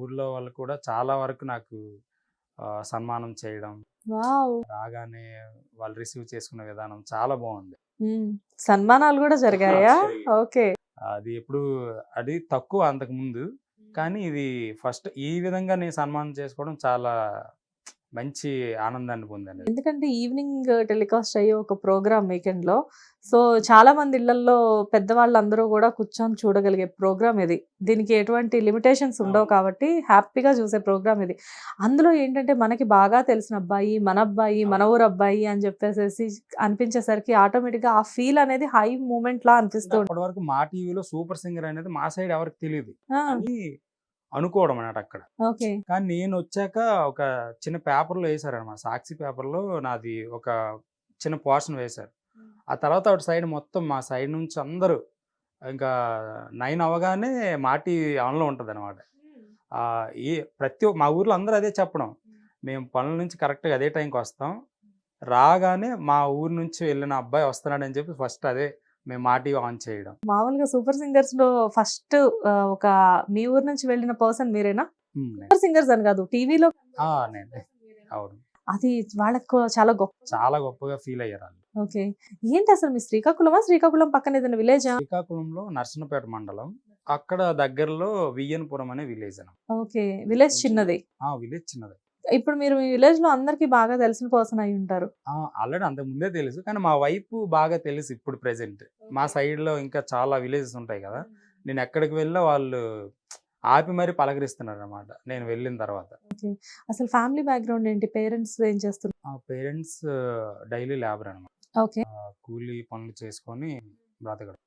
ఊర్లో వాళ్ళు కూడా చాలా వరకు నాకు సన్మానం చేయడం వావ్! రాగానే వాళ్ళు రిసీవ్ చేసుకునే విధానం చాలా బాగుంది. సన్మానాలు కూడా జరిగాయా? ఓకే. అది ఎప్పుడు అది తక్కువ అంతకు ముందు. కానీ ఇది ఫస్ట్ ఈ విధంగా నేను సన్మానం చేసుకోవడం చాలా మంచి ఆనందాన్ని పొందాను. ఎందుకంటే ఈవినింగ్ టెలికాస్ట్ అయ్యే ఒక ప్రోగ్రామ్ వీకెండ్లో సో చాలా మంది ఇళ్ళలో పెద్దవాళ్ళందరూ కూడా కూర్చొని చూడగలిగే ప్రోగ్రామ్ ఇది. దీనికి ఎటువంటి లిమిటేషన్స్ ఉండవు. కాబట్టి హ్యాపీగా చూసే ప్రోగ్రామ్ ఇది. అందులో ఏంటంటే మనకి బాగా తెలిసిన అబ్బాయి మన అబ్బాయి మన ఊరు అబ్బాయి అని చెప్పేసి అనిపించేసరికి ఆటోమేటిక్గా ఆ ఫీల్ అనేది హై మూమెంట్ లా అనిపిస్తూ ఉంటుంది. అప్పటి వరకు మా టీవీలో సూపర్ సింగర్ అనేది మా సైడ్ ఎవరికి తెలియదు అనుకోవడం అన్నట్టు అక్కడ కానీ నేను వచ్చాక ఒక చిన్న పేపర్లో వేశారనమాట సాక్షి పేపర్లో నాది ఒక చిన్న పోర్షన్ వేశారు. ఆ తర్వాత అటు సైడ్ మొత్తం మా సైడ్ నుంచి అందరూ ఇంకా నైన్ అవగానే మాటి ఆన్లో ఉంటుంది అనమాట ఈ ప్రతి మా ఊర్లో అందరూ అదే చెప్పడం. మేము. పనుల నుంచి కరెక్ట్గా అదే టైంకి వస్తాం రాగానే మా ఊరు నుంచి వెళ్ళిన అబ్బాయి వస్తున్నాడని చెప్పి ఫస్ట్ అదే మేము మా టీవీ ఆన్ చేయడం. మామూలుగా సూపర్ సింగర్స్లో ఫస్ట్ ఒక మీ ఊరు నుంచి వెళ్ళిన పర్సన్ మీరేనా? సూపర్ సింగర్స్ అని కాదు టీవీలో అవును. అది వాళ్ళకి చాలా గొప్ప చాలా గొప్పగా ఫీల్ అయ్యారు వాళ్ళు. ఓకే. ఏంటి అసలు మీ శ్రీకాకుళమా? శ్రీకాకుళం పక్కన ఏదైనా విలేజా? శ్రీకాకుళంలో నర్సనపేట మండలం. అక్కడ దగ్గరలో వియ్యనపురం అనే విలేజ్ ఓకే. విలేజ్ చిన్నది. ఆ విలేజ్ చిన్నది. ఇప్పుడు మీరు మీ విలేజ్లో అందరికి బాగా తెలిసిన పర్సన్ అయి ఉంటారు. ఆల్రెడీ అంతకు ముందే తెలుసు కానీ మా వైపు బాగా తెలుసు ఇప్పుడు ప్రెసెంట్ మా side లో ఇంకా చాలా విలేజెస్ ఉంటాయి కదా. నేను ఎక్కడికి వెళ్ళా వాళ్ళు ఆపి మరీ పలకరిస్తున్నారు అనమాట నేను వెళ్ళిన తర్వాత. అసలు ఫ్యామిలీ బ్యాక్గ్రౌండ్ ఏంటి? పేరెంట్స్ ఏం చేస్తున్నారు? పేరెంట్స్ డైలీ లేబర్ అనమాట ఓకే. కూలీ పనులు చేసుకొని బ్రతకడం.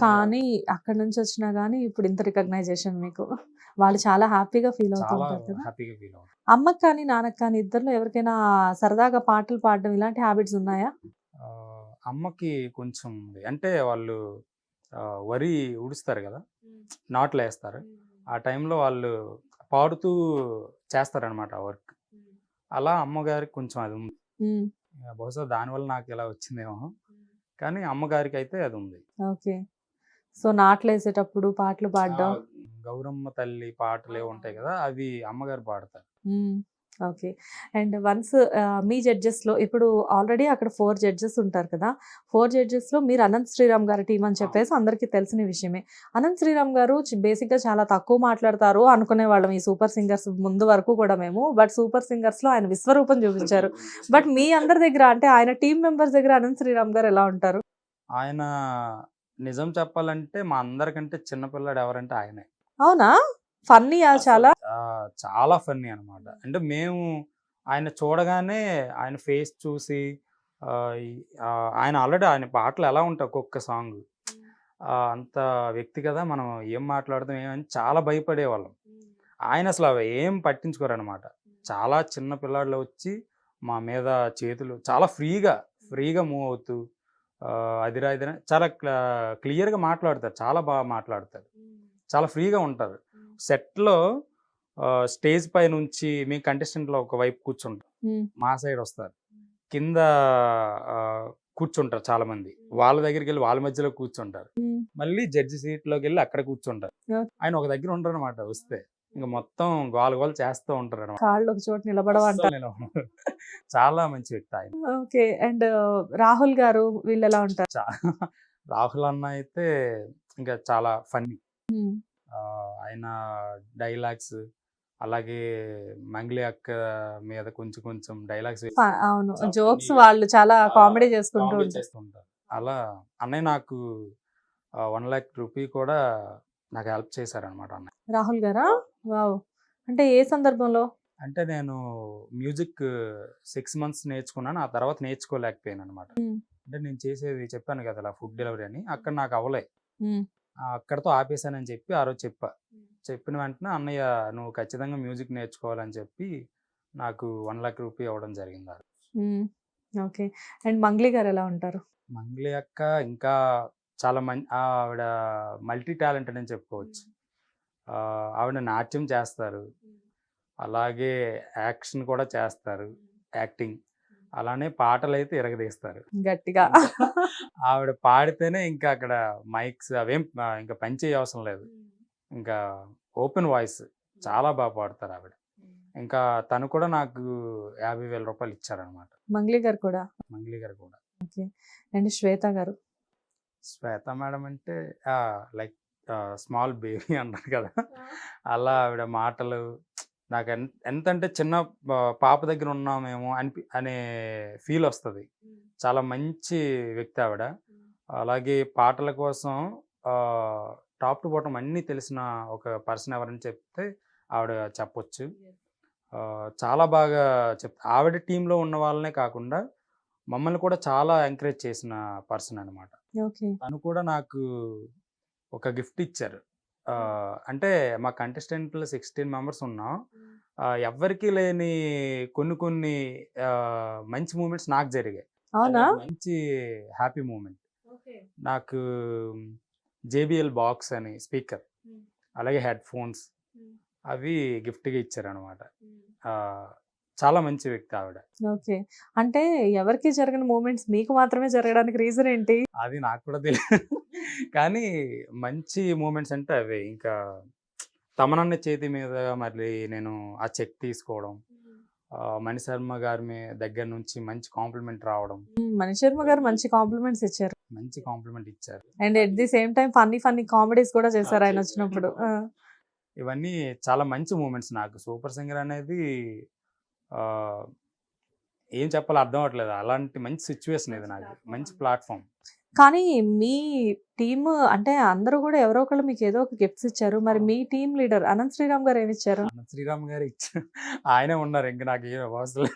కానీ అక్కడ నుంచి వచ్చినా గానీ ఇప్పుడు ఇంత రికగ్నైజేషన్ మీకు. వాళ్ళు చాలా హ్యాపీగా ఫీల్ అవుతూ చాలా ఉంటారు కదా. హ్యాపీగా ఫీల్ అవుతాం అమ్మకి కానీ నాన్నకి కానీ ఇద్దరిలో ఎవరికైనా సరదాగా పాటలు పాడడం ఇలాంటి హ్యాబిట్స్ ఉన్నాయా? అమ్మకి కొంచెం ఉంది. అంటే వాళ్ళు వరి ఉడుస్తారు కదా. నాట్లు వేస్తారు. ఆ టైంలో వాళ్ళు పాడుతూ చేస్తారనమాట వర్క్. అలా అమ్మగారికి కొంచెం అది ఉంది. బహుశా దానివల్ల నాకు ఇలా వచ్చిందేమో. కానీ అమ్మగారికి అయితే అది ఉంది ఓకే. సో నాట్లు వేసేటప్పుడు పాటలు పాడడం? గౌరమ్మ తల్లి పాటలు ఉంటాయి కదా అవి అమ్మగారు పాడతారు. ఓకే. అండ్ వన్స్ మీ జడ్జెస్లో ఇప్పుడు ఆల్రెడీ అక్కడ ఫోర్ జడ్జెస్ ఉంటారు కదా ఫోర్ జడ్జెస్లో మీరు అనంత్ శ్రీరామ్ గారి టీం అని చెప్పేసి అందరికీ తెలిసిన విషయమే. అనంత్ శ్రీరామ్ గారు బేసిక్గా చాలా తక్కువ మాట్లాడతారు అనుకునే వాళ్ళం ఈ సూపర్ సింగర్స్ ముందు వరకు కూడా మేము. బట్ సూపర్ సింగర్స్లో ఆయన విశ్వరూపం చూపించారు. బట్ మీ అందరి దగ్గర అంటే ఆయన టీం మెంబర్స్ దగ్గర అనంత్ శ్రీరామ్ గారు ఎలా ఉంటారు? ఆయన నిజం చెప్పాలంటే మా అందరికంటే చిన్నపిల్లాడు ఎవరంటే ఆయనే. అవునా? ఫన్నీయా చాలా? చాలా ఫన్నీ అన్నమాట. అంటే మేము ఆయన చూడగానే ఆయన ఫేస్ చూసి ఆయన ఆల్రెడీ ఆయన పాటలు ఎలా ఉంటాయి ఒక్కొక్క సాంగ్. అంత వ్యక్తి కదా మనం ఏం మాట్లాడదాం ఏమని చాలా భయపడేవాళ్ళం. ఆయన అసలు అవి ఏం పట్టించుకోరు అనమాట చాలా చిన్న పిల్లాడిలో వచ్చి మా మీద చేతులు చాలా ఫ్రీగా ఫ్రీగా మూవ్ అవుతూ అదిరా ఇదిరా చాలా క్లియర్గా మాట్లాడతారు చాలా బాగా మాట్లాడతారు. చాలా ఫ్రీగా ఉంటారు. సెట్లో స్టేజ్ పై నుంచి మీ కంటెస్టెంట్లో ఒక వైపు కూర్చుంటారు. మా సైడ్ వస్తారు. కింద కూర్చుంటారు చాలా మంది వాళ్ళ దగ్గరికి వెళ్ళి వాళ్ళ మధ్యలో కూర్చుంటారు. మళ్ళీ జడ్జి సీట్లోకి వెళ్ళి అక్కడ కూర్చుంటారు. ఆయన ఒక దగ్గర ఉండరు అనమాట వస్తే. ఇంకా మొత్తం గోల గోల చేస్తూ ఉంటారు అనమాట కాళ్ళు ఒక చోట నిలబడవంట చాలా మంచి వ్యక్తి ఆయన. ఓకే. అండ్ రాహుల్ గారు వీళ్ళు ఎలా ఉంటారు? రాహుల్ అన్న అయితే ఇంకా చాలా ఫన్నీ. ఆయన డైలాగ్స్ అలాగే మంగ్లీ అక్క మీద కొంచెం కొంచెం డైలాగ్స్ అవును. జోక్స్. వాళ్ళు చాలా కామెడీ చేసుకుంటూ చేస్తుంటారు అలా అన్నయ్య నాకు వన్ ల్యాక్ రూపీ కూడా నాకు హెల్ప్ చేశారనమాట అన్నయ్య. రాహుల్ గారా? వావ్. అంటే ఏ సందర్భంలో? అంటే నేను మ్యూజిక్ సిక్స్ మంత్స్ నేర్చుకున్నాను. ఆ తర్వాత నేర్చుకోలేకపోయాను అనమాట. అంటే నేను చేసేది చెప్పాను కదా అలా ఫుడ్ డెలివరీ అని. అక్కడ నాకు. ఆ, అక్కడతో ఆపేశానని చెప్పి ఆ రోజు చెప్పా. చెప్పిన వెంటనే అన్నయ్య నువ్వు ఖచ్చితంగా మ్యూజిక్ నేర్చుకోవాలని చెప్పి నాకు వన్ లాక్ రూపీ అవ్వడం జరిగింది ఆ. ఓకే. అండ్ మంగ్లీ గారు ఎలా ఉంటారు? మంగ్లీ అక్క ఇంకా చాలా మంచి ఆవిడ మల్టీ టాలెంటెడ్ అని చెప్పుకోవచ్చు. ఆవిడ నాట్యం చేస్తారు. అలాగే యాక్షన్ కూడా చేస్తారు. యాక్టింగ్. అలానే పాటలు అయితే ఇరగదీస్తారు. గట్టిగా. ఆవిడ పాడితేనే ఇంకా అక్కడ మైక్స్ అవేం ఇంకా పనిచేయ అవసరం లేదు. ఇంకా ఓపెన్ వాయిస్ చాలా బాగా పాడతారు ఆవిడ. ఇంకా తను కూడా నాకు యాభై వేల రూపాయలు ఇచ్చారనమాట మంగ్లీ గారు కూడా? మంగ్లీ గారు కూడా. ఓకే. అండ్ శ్వేత గారు? శ్వేత మేడం అంటే లైక్ స్మాల్ బేబీ అంటారు కదా. అలా ఆవిడ మాటలు నాకు ఎంత అంటే చిన్న పాప దగ్గర ఉన్నామేమో అనిపి అనే ఫీల్ వస్తుంది. చాలా మంచి వ్యక్తి ఆవిడ. అలాగే పాటల కోసం టాప్ టు బాటం అన్నీ తెలిసిన ఒక పర్సన్ ఎవరని చెప్తే ఆవిడ చెప్పొచ్చు. చాలా బాగా చెప్ ఆవిడ టీంలో ఉన్న వాళ్ళనే కాకుండా మమ్మల్ని కూడా చాలా ఎంకరేజ్ చేసిన పర్సన్ అనమాట ఓకే. తను కూడా నాకు ఒక గిఫ్ట్ ఇచ్చారు. అంటే మా కంటెస్టెంట్లు సిక్స్టీన్ మెంబర్స్ ఉన్నాం. ఎవ్వరికీ లేని కొన్ని కొన్ని మంచి మూమెంట్స్ నాకు జరిగాయి. మంచి హ్యాపీ మూమెంట్. నాకు జేబిఎల్ బాక్స్ అని స్పీకర్. అలాగే హెడ్ ఫోన్స్. అవి గిఫ్ట్గా ఇచ్చారనమాట చాలా మంచి వ్యక్తి ఆవిడ. ఓకే. అంటే ఎవరికి జరిగిన మూమెంట్స్ మీకు మాత్రమే జరగడానికి రీజన్ ఏంటి? అది నాకు కూడా తెలియదు కానీ మంచి మూమెంట్స్ అంటే అవే. ఇంకా తమనన్న చేతి మీద మళ్ళీ నేను ఆ చెక్ తీసుకోవడం ఆ, మణి శర్మ గారి మీ- దగ్గర నుంచి మంచి కాంప్లిమెంట్ రావడం. మ్మ్, మణి శర్మ గారు మంచి కాంప్లిమెంట్స్ ఇచ్చారు. మంచి కాంప్లిమెంట్ ఇచ్చారు. And at the same time funny funny comedies కూడా చేశారు ఆయన వచ్చినప్పుడు. ఇవన్నీ చాలా మంచి మూమెంట్స్ నాకు. సూపర్ సింగర్ అనేది ఏం చెప్పాలో అర్థం అవ్వట్లేదు. అలాంటి మంచి సిచ్యువేషన్ ఇది నాకు మంచి ప్లాట్ఫామ్ కానీ మీ టీమ్ అంటే అందరూ కూడా ఎవరో ఒకళ్ళు మీకు ఏదో ఒక గిఫ్ట్స్ ఇచ్చారు. మరి మీ టీమ్ లీడర్ అనంత్ శ్రీరామ్ గారు ఏమి ఇచ్చారు? శ్రీరామ్ గారు ఇచ్చారు ఆయనే ఉన్నారు. ఇంకా నాకు ఏం అవసరం.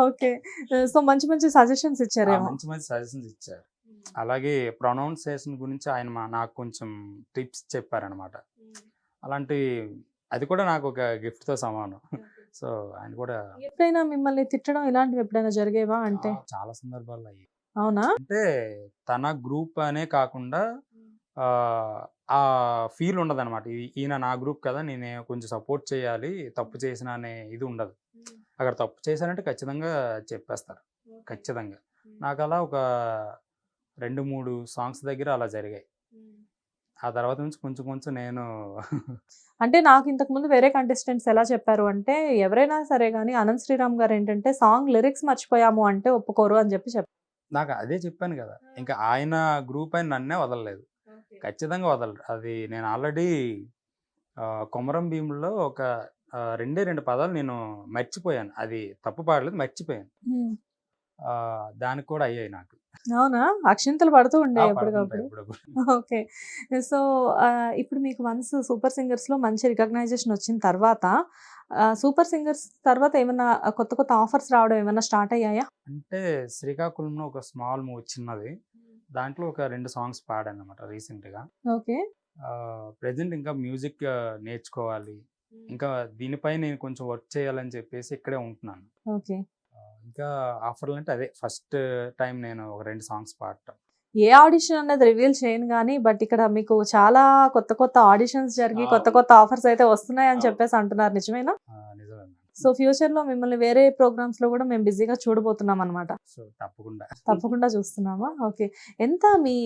ఓకే. సో మంచి మంచి సజెషన్స్ ఆ, ఇచ్చారేమో. మంచి మంచి సజెషన్స్ ఇచ్చారు. అలాగే ప్రొనౌన్సియేషన్ గురించి ఆయన మా- నాకు కొంచెం టిప్స్ చెప్పారనమాట అలాంటి అది కూడా నాకు ఒక gift తో సమానం సో ఆయన కూడా ఎప్పుడైనా మిమ్మల్ని తిట్టడం ఇలాంటివి ఎప్పుడైనా జరిగేవా అంటే? చాలా సందర్భాల్లో అయ్యాయి. అవునా? అంటే తన గ్రూప్ అనే కాకుండా ఆ, ఆ ఫీల్ ఉండదు అనమాట ఈయన నా గ్రూప్ కదా నేను కొంచెం సపోర్ట్ చేయాలి తప్పు చేసిన అనే ఇది ఉండదు. అక్కడ తప్పు చేశానంటే ఖచ్చితంగా చెప్పేస్తారు. ఖచ్చితంగా. నాకు అలా ఒక రెండు మూడు సాంగ్స్ దగ్గర అలా జరిగాయి. ఆ తర్వాత నుంచి కొంచెం కొంచెం నేను అంటే నాకు ఇంతకు ముందు వేరే కంటెస్టెంట్స్ ఎలా చెప్పారు అంటే ఎవరైనా సరే కానీ అనంత్ శ్రీరామ్ గారు ఏంటంటే సాంగ్ లిరిక్స్ మర్చిపోయాము అంటే ఒప్పుకోరు అని చెప్పి చెప్పారు. నాకు అదే చెప్పాను కదా ఇంకా ఆయన గ్రూప్ అయిన నన్నే వదలలేదు. ఖచ్చితంగా వదలరు. అది నేను ఆల్రెడీ కొమరం భీములో ఒక రెండే రెండు పదాలు నేను మర్చిపోయాను. అది తప్పు పాడలేదు మర్చిపోయాను. దానికి కూడా అయ్యాయి నాకు. అవునా? అక్షింతలు పడుతూ ఉండే ఎప్పటికప్పుడు. ఓకే. సో ఇప్పుడు మీకు వన్స్ సూపర్ సింగర్స్లో మంచి రికగ్నైజేషన్ వచ్చిన తర్వాత సూపర్ సింగర్స్ తర్వాత ఏమైనా కొత్త కొత్త ఆఫర్స్ రావడం ఏమైనా స్టార్ట్ అయ్యాయా? అంటే శ్రీకాకుళంలో ఒక స్మాల్ మూవీ చిన్నది దాంట్లో ఒక రెండు సాంగ్స్ పాడాను అనమాట రీసెంట్గా. ఓకే. ప్రజెంట్ ఇంకా మ్యూజిక్ నేర్చుకోవాలి. ఇంకా దీనిపై నేను కొంచెం వర్క్ చేయాలని చెప్పేసి ఇక్కడే ఉంటున్నాను. ఓకే. ఇంకా ఆఫర్లు అంటే అదే ఫస్ట్ టైం నేను ఒక రెండు సాంగ్స్ పాడటం. ఏ ఆడిషన్ అన్నది రివీల్ చేయను కానీ బట్ ఇక్కడ మీకు చాలా కొత్త కొత్త ఆడిషన్స్ జరిగి కొత్త. కొత్త ఆఫర్స్ అయితే వస్తున్నాయని అవును. చెప్పేసి అంటున్నారు. నిజమేనా? నిజమే. సో ఫ్యూచర్లో మిమ్మల్ని వేరే ప్రోగ్రామ్స్లో కూడా మేము బిజీగా చూడబోతున్నాం అనమాట తప్పకుండా. తప్పకుండా చూస్తున్నామా? ఓకే. ఎంత మీ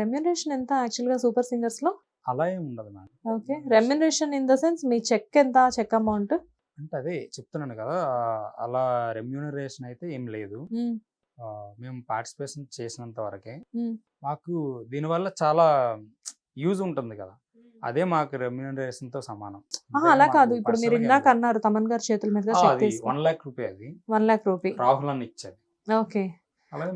రెమ్యునరేషన్ ఎంత యాక్చువల్గా సూపర్ సింగర్స్లో అలా ఏం ఉండదు okay. Remuneration in the sense me cheque ఎంత చెక్ అమౌంట్? అంటే అదే చెప్తున్నాను కదా అలా రెమ్యూనరేషన్ అయితే ఏం లేదు. మేము పార్టిసిపేషన్ చేసినంత వరకే. మాకు దీనివల్ల చాలా యూజ్ ఉంటుంది కదా. అదే మాకు రెమ్యూనరేషన్తో సమానం అలా కాదు. ఇప్పుడు మీరు ఇందాక అన్నారు తమన్ గారి చేతుల తీసుకో వన్ లాక్ రూపీ అది. One lakh rupee. రాహుల్ అని ఇచ్చారు. ఓకే.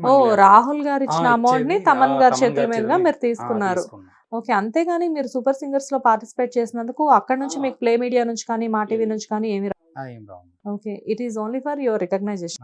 ఓ రాహుల్ గారు ఇచ్చిన అమౌంట్ని తమన్ గారి చేతుల మీదుగా మీరు తీసుకున్నారు తీసుకున్నాం. ఓకే అంతేగాని మీరు సూపర్ సింగర్స్లో పార్టిసిపేట్ చేసినందుకు అక్కడ నుంచి. మీకు ప్లే మీడియా నుంచి కానీ మా టీవీ నుంచి కానీ ఏమి okay it is only for your recognition.